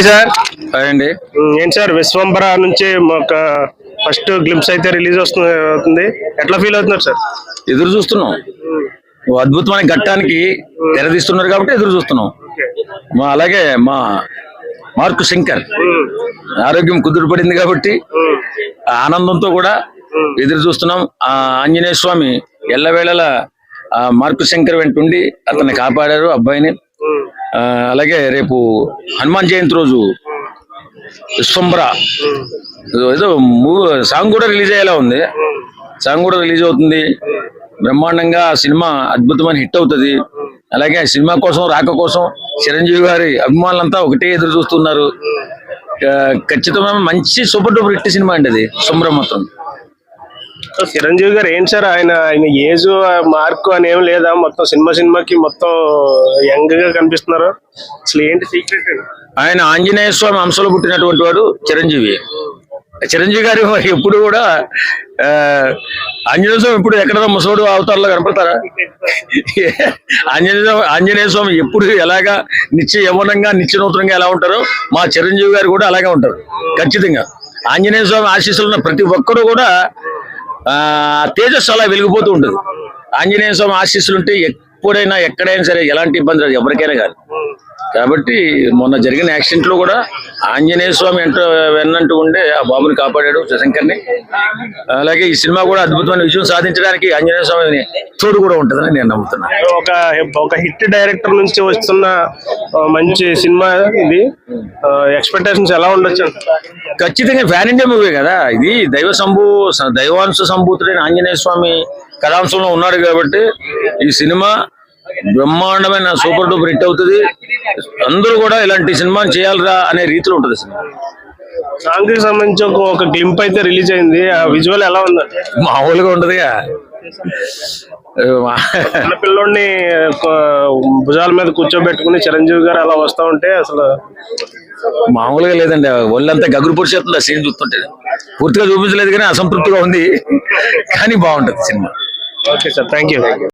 Hi sir. Hi అండి. ఏంటి sir Vishwambhara నుంచి ఒక ఫస్ట్ గ్లిమ్స్ అయితే రిలీజ్ వస్తుంది అవుతుంది. ఎట్లా ఫీల్ అవుతున్నారు సార్? ఎదురు చూస్తున్నాం. అద్భుతమైన ఘట్టానికి తెరదీస్తున్నారు కాబట్టి ఎదురు చూస్తున్నాం. మా అలాగే మా మార్కు శంకర్. ఆరోగ్యం కుదురుపడింది కాబట్టి ఆనందంతో కూడా ఎదురు చూస్తున్నాం. ఆ ఆంజనేయ స్వామి ఎల్లవేళలా ఆ మార్కు శంకర్ వెంట ఉండి అతన్ని కాపాడారు అబ్బాయిని. అలాగే రేపు హనుమాన్ జయంతి రోజు విశ్వంబర. ఏదో సాంగ్ కూడా రిలీజ్ అయ్యేలా ఉంది. సాంగ్ కూడా రిలీజ్ అవుతుంది. బ్రహ్మాండంగా ఆ సినిమా అద్భుతమైన హిట్ అవుతుంది. అలాగే సినిమా కోసం రాక కోసం చిరంజీవి గారి అభిమానులంతా ఒకటే ఎదురు చూస్తున్నారు. ఖచ్చితమైన మంచి సూపర్ డూపర్ హిట్ సినిమా అండి అది. మొత్తం సో చిరంజీవి గారు ఏంటి సార్? ఆయన ఆయన ఏజ్ మార్క్ అని ఏం లేదా? మొత్తం సినిమా సినిమాకి మొత్తం యంగ్గా కనిపిస్తున్నారు. అసలు ఏంటి సీక్రెట్ ఆయన ఆంజనేయ స్వామి అంశంలో పుట్టినటువంటి వాడు చిరంజీవి. చిరంజీవి గారు ఎప్పుడు కూడా ఆంజనేయ స్వామి ఎప్పుడు ఎక్కడ ముసోడు అవతారంలో కనపడతారా? ఆంజనేయ స్వామి ఆంజనేయ స్వామి ఎప్పుడు ఎలాగా నిత్య యవనంగా నిత్య నూతనంగా ఎలా ఉంటారో మా చిరంజీవి గారు కూడా అలాగే ఉంటారు. ఖచ్చితంగా. ఆంజనేయ స్వామి ఆశీస్సులు ఉన్న ప్రతి ఒక్కరు కూడా తేజస్సు అలా వెలిగిపోతూ ఉంటుంది ఆంజనేయ స్వామి ఆశీస్సులు ఉంటే ఎప్పుడైనా ఎక్కడైనా సరే ఎలాంటి ఇబ్బంది రాదు ఎవరికైనా కాదు. కాబట్టి మొన్న జరిగిన యాక్సిడెంట్లో కూడా ఆంజనేయ స్వామి ఎంట వెన్నంటూ ఉండే ఆ బాబుని కాపాడాడు శంకర్ని అలాగే ఈ సినిమా కూడా అద్భుతమైన విజయం సాధించడానికి ఆంజనేయ స్వామి తోడు కూడా ఉంటుందని నేను నమ్ముతున్నాను ఒక ఒక హిట్ డైరెక్టర్ నుంచి వస్తున్న మంచి సినిమా ఇది. ఎక్స్పెక్టేషన్స్ ఎలా ఉండొచ్చు? ఖచ్చితంగా ఫ్యాన్ ఇండియా మూవీ కదా. ఇది దైవ సంభూ దైవాంశ సంభూతుడైన ఆంజనేయ స్వామి కథాంశంలో ఉన్నాడు కాబట్టి ఈ సినిమా బ్రహ్మాండమైన సూపర్ డూపర్ హిట్ అవుతుంది. అందరూ కూడా ఇలాంటి సినిమాని చేయాలిరా అనే రీతిలో ఉంటుంది సినిమా. సాంగ్కి సంబంధించి ఒక గ్లింప్ అయితే రిలీజ్ అయింది. ఆ విజువల్ ఎలా ఉంది మామూలుగా చిన్న పిల్లోడిని భుజాల మీద కూర్చోబెట్టుకుని చిరంజీవి గారు అలా వస్తా ఉంటే అసలు మామూలుగా లేదండి. ఒళ్ళంతా గగురు పొడిచేస్తుంది ఆ సీన్ చూస్తుంటే. పూర్తిగా చూపించలేదు కానీ అసంతృప్తిగా ఉంది. కానీ బాగుంటుంది cinema. Okay sir. Thank you